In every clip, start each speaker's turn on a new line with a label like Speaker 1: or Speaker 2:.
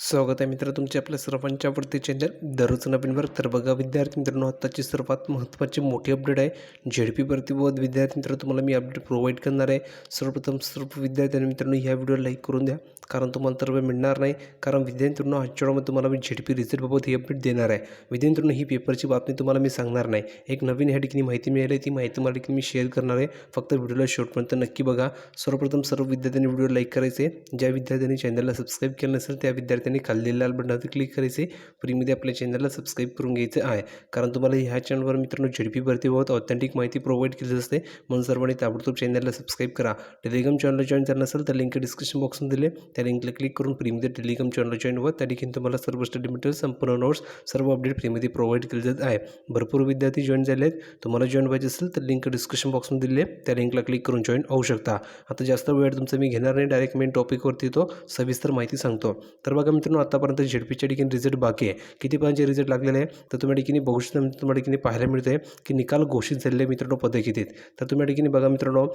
Speaker 1: स्वागत आहे मित्र तुमचे आपल्या सर्वांच्या आवडते चॅनल दररोज नवीन तर बघा विद्यार्थी मित्रांनो आत्ताची सर्वात महत्त्वाची मोठी अपडेट आहे. झेड पी भरतीबाबत विद्यार्थी मित्र तुम्हाला मी अपडेट प्रोव्हाइड करणार आहे. सर्वप्रथम सर्व विद्यार्थ्यांनी मित्रांनो ह्या व्हिडिओ लाईक करून द्या. कारण तुम्हाला तर मिळणार नाही. कारण विद्यार्थी मित्रांनो आजच्या तुम्हाला मी झेड पी रिझल्टबाबत ही अपडेट देणार आहे. विद्यार्थी मित्रांनो ही पेपरची बातमी तुम्हाला मी सांगणार नाही. एक नवीन ह्या ठिकाणी माहिती मिळाली आहे. ती माहिती तुम्हाला ठिकाणी मी शेअर करणार आहे. फक्त व्हिडिओला शेवटपर्यंत नक्की बघा. सर्वप्रथम सर्व विद्यार्थ्यांनी व्हिडिओ लाईक करायचे. ज्या विद्यार्थ्यांनी चॅनलला सबस्क्राईब केलं नसेल त्या विद्यार्थ्यांनी खाल्लेल्या लाल बटनावर क्लिक करायचे फ्रीमध्ये आपल्या चॅनलला सबस्क्राईब करून घ्यायचं आहे. कारण तुम्हाला ह्या चॅनलवर मित्रांनो झेडपी भरतीबाबत ऑथेंटिक माहिती प्रोव्हाइड केली असते. म्हणून सर्वांनी ताबडतोब चॅनलला सबस्क्राईब करा. टेलिग्राम चॅनलला जॉईन जर नसेल तर लिंक डिस्क्रिप्शन बॉक्समध्ये दिले त्या लिंकला क्लिक करून फ्रीमध्ये टेलिग्राम चॅनलला जॉईन व्हा. त्या ठिकाणी तुम्हाला सर्व स्टडी मटेरियल संपूर्ण नोट्स सर्व अपडेट फ्रीमध्ये प्रोव्हाइड केले जात आहे. भरपूर विद्यार्थी जॉईन झाले आहेत. तुम्हाला जॉईन व्हायचे असेल तर लिंक डिस्क्रिप्शन बॉक्समध्ये दिले त्या लिंकला क्लिक करून जॉईन होऊ शकता. आता जास्त वेळ तुमचं मी घेणार नाही. डायरेक्ट मेन टॉपिकवरती तो सविस्तर माहिती सांगतो. तर बघा मित्रांनो आतापर्यंत झेडपीच्या ठिकाणी रिझल्ट बाकी आहे. किती पर्यंतचे रिझल्ट लागलेले आहे तर तुम्ही ठिकाणी बघू शकता तुम्हाला ठिकाणी पाहायला मिळते की निकाल घोषित झालेले मित्रांनो पदे किती आहेत. तर तुम्ही ठिकाणी बघा मित्रांनो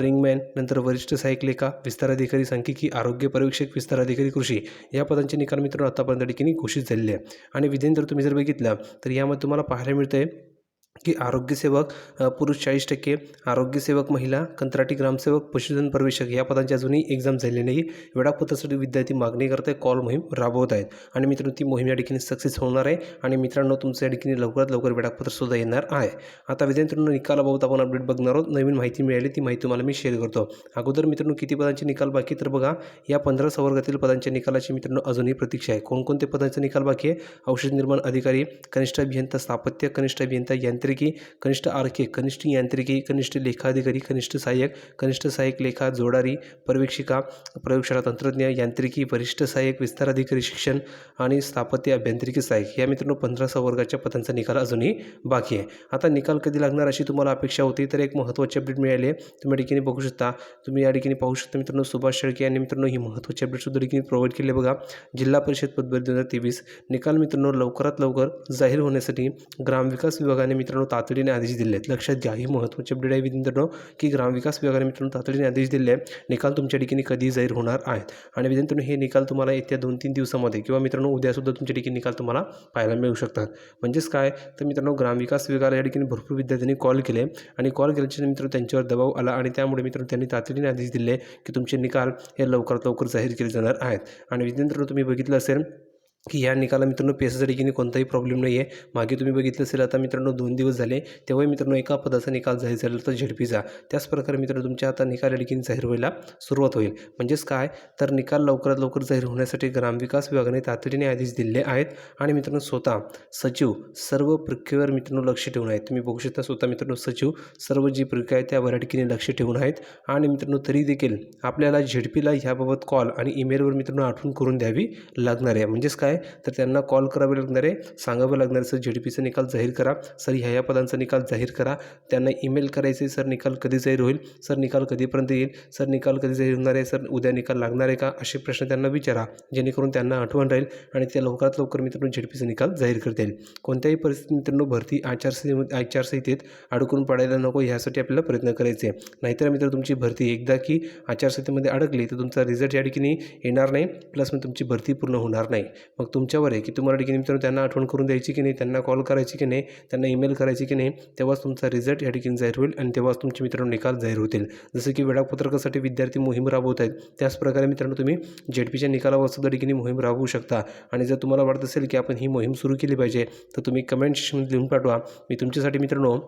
Speaker 1: रिंगमॅन नंतर वरिष्ठ सहाय्यक लेखा विस्तार अधिकारी सांख्यिकी आरोग्य परीक्षक विस्तार अधिकारी कृषी या पदांचे निकाल मित्रांनो आतापर्यंत ठिकाणी घोषित झालेले आहे. आणि विधेयन जर तुम्ही जर बघितलं तर यामध्ये तुम्हाला पाहायला मिळते की आरोग्यसेवक पुरुष चाळीस टक्के आरोग्यसेवक महिला कंत्राटी ग्रामसेवक पशुधन प्रवेशक या पदांची अजूनही एक्झाम झाली नाही. वेळापत्रासाठी विद्यार्थी मागणी करत आहे कॉल मोहीम राबवत आहेत आणि मित्रांनो ती मोहीम या ठिकाणी सक्सेस होणार आहे. आणि मित्रांनो तुमचं या ठिकाणी लवकरात लवकर वेळापत्रसुद्धा येणार आहे. आता विद्यार्थ्यांनो निकालाबाबत आपण अपडेट बघणार आहोत. नवीन माहिती मिळाली ती माहिती तुम्हाला मी शेअर करतो. अगोदर मित्रांनो किती पदांचे निकाल बाकी तर बघा या पंधरा संवर्गातील पदांच्या निकालाची मित्रांनो अजूनही प्रतीक्षा आहे. कोणकोणते पदांचे निकाल बाकी आहे? औषध निर्माण अधिकारी कनिष्ठ अभियंता स्थापत्य कनिष्ठ अभियंता यांत्रिकी कनिष्ठ आर्के कनिष्ठ यांत्रिकी कनिष्ठ लेखाधिकारी कनिष्ठ सहाय्यक कनिष्ठ सहाय्यक लेखा जोडारी पर्यवेक्षिका प्रयोगशाळा तंत्रज्ञ यांत्रिकी वरिष्ठ सहाय्यक विस्तार अधिकारी शिक्षण आणि स्थापत्य अभियांत्रिकी सहाय्यक. या मित्रांनो पंधरा वर्गाच्या पदांचा निकाल अजूनही बाकी आहे. आता निकाल कधी लागणार अशी तुम्हाला अपेक्षा होती तर एक महत्त्वाची अपडेट मिळाली आहे. तुम्ही या ठिकाणी बघू शकता. तुम्ही या ठिकाणी पाहू शकता मित्रांनो सुभाष शेळके यांनी मित्रांनो ही महत्त्वाची अपडेटसुद्धा ठिकाणी प्रोव्हाइड केली बघा जिल्हा परिषद पदभर दोन हजार तेवीस. निकाल मित्रांनो लवकरात लवकर जाहीर होण्यासाठी ग्रामविकास विभागाने मित्रांनो तातडीने आदेश दिले आहेत. लक्षात घ्या ही महत्त्वाची अपडेट आहे मित्रांनो की ग्रामविकास विभागाने मित्रांनो तातडीने आदेश दिले आहे निकाल तुमच्या ठिकाणी कधी जाहीर होणार आहेत. आणि मित्रांनो हे निकाल तुम्हाला येत्या दोन तीन दिवसामध्ये किंवा मित्रांनो उद्यासुद्धा तुमच्या ठिकाणी निकाल तुम्हाला पाहायला मिळू शकतात. म्हणजेच काय? तर मित्रांनो ग्रामविकास विभागाला या ठिकाणी भरपूर विद्यार्थ्यांनी कॉल केले. आणि कॉल केल्याच्या मित्र त्यांच्यावर दबाव आला आणि त्यामुळे मित्रांनो त्यांनी तातडीने आदेश दिले की तुमचे निकाल हे लवकरात लवकर जाहीर केले जाणार आहेत. आणि मित्रांनो तुम्ही बघितलं असेल की ह्या निकाला मित्रांनो पेसाच्या ठिकाणी कोणताही प्रॉब्लेम नाही आहे मागे तुम्ही बघितलं असेल आता मित्रांनो दोन दिवस झाले तेव्हाही मित्रांनो एका पदाचा निकाल जाहीर झाला तर झेडपीचा. त्याच प्रकारे मित्रांनो तुमच्या आता निकाल या जाहीर व्हायला सुरुवात होईल. म्हणजेच काय? तर निकाल लवकरात लवकर जाहीर होण्यासाठी ग्रामविकास विभागाने तातडीने आदेश दिले आहेत आणि मित्रांनो स्वतः सचिव सर्व प्रक्रियेवर मित्रांनो लक्ष ठेवून आहेत. तुम्ही बघू शकता स्वतः मित्रांनो सचिव सर्व जी प्रक्रिया आहे त्यावर या लक्ष ठेवून आहेत. आणि मित्रांनो तरी देखील आपल्याला झेडपीला ह्याबाबत कॉल आणि ईमेलवर मित्रांनो आठवण करून द्यावी लागणार आहे. म्हणजेच काय? तर त्यांना कॉल करावे लागणार आहे. सांगावं लागणार आहे, सर झेडपीचा निकाल जाहीर करा. सर ह्या ह्या पदांचा निकाल जाहीर करा. त्यांना ईमेल करायचे सर निकाल कधी जाहीर होईल? सर निकाल कधीपर्यंत येईल? सर निकाल कधी जाहीर होणार आहे? सर उद्या निकाल लागणार आहे का? असे प्रश्न त्यांना विचारा जेणेकरून त्यांना आठवण राहील आणि ते लवकरात लवकर मित्रांनो झेडपीचा निकाल जाहीर करता येईल कोणत्याही परिस्थितीत मित्रांनो भरती आचारसंहिते आचारसंहितेत अडकून पडायला नको ह्यासाठी आपल्याला प्रयत्न करायचे नाहीतर मित्र तुमची भरती एकदा की आचारसंहितेमध्ये अडकली तर तुमचा रिझल्ट या ठिकाणी येणार नाही. प्लस मग तुमची भरती पूर्ण होणार नाही. मग तुमच्यावर आहे की तुम्हाला ठिकाणी मित्रांनो त्यांना आठवण करून द्यायची की नाही त्यांना कॉल करायची की नाही त्यांना ईमेल करायची की नाही तेव्हाच तुमचा रिझल्ट या ठिकाणी जाहीर होईल आणि तेव्हाच तुमचे मित्रांनो निकाल जाहीर होतील. जसं की वेळापत्रकासाठी विद्यार्थी मोहीम राबवत आहेत त्याचप्रकारे मित्रांनो तुम्ही जेडपीच्या निकालावर सुद्धा ठिकाणी मोहीम राबवू शकता. आणि जर तुम्हाला वाटत असेल की आपण ही मोहीम सुरू केली पाहिजे तर तुम्ही कमेंट सेक्शनमध्ये लिहून पाठवा. मी तुमच्यासाठी मित्रांनो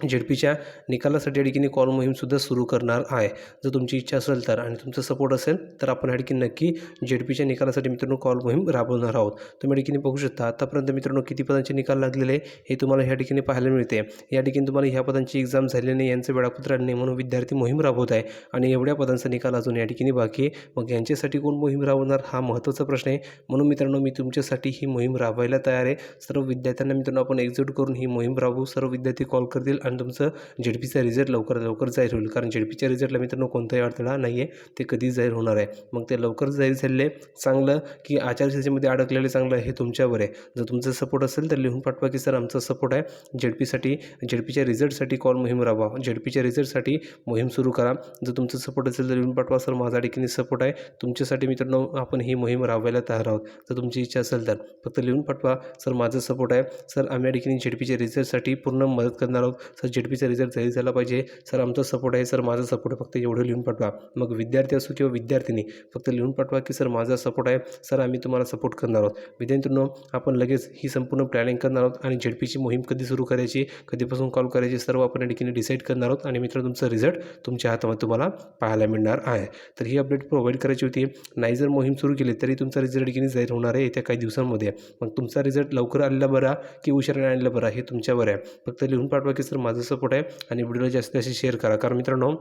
Speaker 1: झेडपीच्या निकालासाठी या ठिकाणी कॉल मोहीमसुद्धा सुरू करणार आहे. जर तुमची इच्छा असेल तर आणि तुमचा सपोर्ट असेल तर आपण या ठिकाणी नक्की झेडपीच्या निकालासाठी मित्रांनो कॉल मोहीम राबवणार आहोत. तुम्ही या बघू शकता आतापर्यंत मित्रांनो किती पदांचे निकाल लागलेले आहे हे तुम्हाला ह्या ठिकाणी पाहायला मिळते. या ठिकाणी तुम्हाला ह्या पदांची एक्झाम झालेली नाही यांचं वेळापत्र नाही म्हणून विद्यार्थी मोहीम राबवत आहे. आणि एवढ्या पदांचा निकाल अजून या ठिकाणी बाकी आहे. मग यांच्यासाठी कोण मोहीम राबवणार हा महत्त्वाचा प्रश्न आहे. म्हणून मित्रांनो मी तुमच्यासाठी ही मोहीम राबवायला तयार आहे. सर्व विद्यार्थ्यांना मित्रांनो आपण एक्झिट करून ही मोहीम राबवू. सर्व विद्यार्थी कॉल करतील आणि तुमचं झेड पीचा रिझल्ट लवकरात लवकर जाहीर होईल. कारण जेडपीच्या रिझल्टला मित्रांनो कोणताही अडथळा नाही आहे ते कधी जाहीर होणार आहे. मग ते लवकर जाहीर झालेले चांगलं की आचारसंहितेमध्ये अडकलेले चांगलं हे तुमच्यावर आहे. जर तुमचा सपोर्ट असेल तर लिहून पाठवा की सर आमचा सपोर्ट आहे. झेड पीसाठी झेड पीच्या रिझल्टसाठी कॉल मोहीम राबवा. झेड पीच्या रिझल्टसाठी मोहीम सुरू करा. जर तुमचा सपोर्ट असेल तर लिहून पाठवा सर माझा ठिकाणी सपोर्ट आहे. तुमच्यासाठी मित्रांनो आपण ही मोहीम राबवायला तयार आहोत. जर तुमची इच्छा असेल तर. फक्त लिहून पाठवा सर माझा सपोर्ट आहे. सर आम्ही या ठिकाणी झेड पीच्या रिझल्टसाठी पूर्ण मदत करणार आहोत. सर झेड पीचा रिझल्ट जाहीर झाला पाहिजे. सर आमचा सपोर्ट आहे. सर माझा सपोर्ट आहे. फक्त एवढं लिहून पाठवा. मग विद्यार्थी असो किंवा विद्यार्थिनी फक्त लिहून पाठवा की सर माझा सपोर्ट आहे. सर आम्ही तुम्हाला सपोर्ट करणार आहोत. विद्यार्थ्यांनो आपण लगेच ही संपूर्ण प्लॅनिंग करणार आहोत आणि झेडपीची मोहीम कधी सुरू करायची कधीपासून कॉल करायची सर्व आपण या ठिकाणी डिसाईड करणार आहोत. आणि मित्र तुमचा रिझल्ट तुमच्या हातामध्ये तुम्हाला पाहायला मिळणार आहे. तर ही अपडेट प्रोव्हाइड करायची होती. नाही जर मोहीम सुरू केली तरी तुमचा रिझल्ट ठिकाणी जाहीर होणार आहे येत्या काही दिवसांमध्ये. मग तुमचा रिझल्ट लवकर आलेला बरा की उशिराने आणला बरा हे तुमच्यावर आहे. फक्त लिहून पाठवा की सर माझं सपोर्ट आहे आणि व्हिडिओला जास्त जास्त शेअर करा. कारण मित्रांनो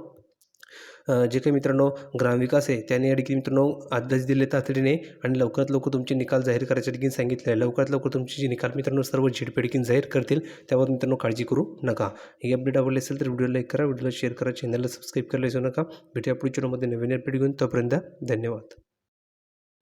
Speaker 1: जे काही मित्रांनो ग्रामविकास आहे त्याने या ठिकाणी मित्रांनो आदेश दिले तातडीने आणि लवकरात लवकर तुमचे निकाल जाहीर करायच्या ठिकाणी सांगितले. आहे लवकरात लवकर तुमचे जे निकाल मित्रांनो सर्व झेडपी जाहीर करतील त्यावर मित्रांनो काळजी करू नका. ही अपडेट आवडली असेल तर व्हिडिओ लाईक करा व्हिडिओला शेअर करा चॅनलला सबस्क्राईब करायला विसरू नका. भेटूया पुढच्या व्हिडिओमध्ये नवीन अपडेट घेऊन. तोपर्यंत धन्यवाद.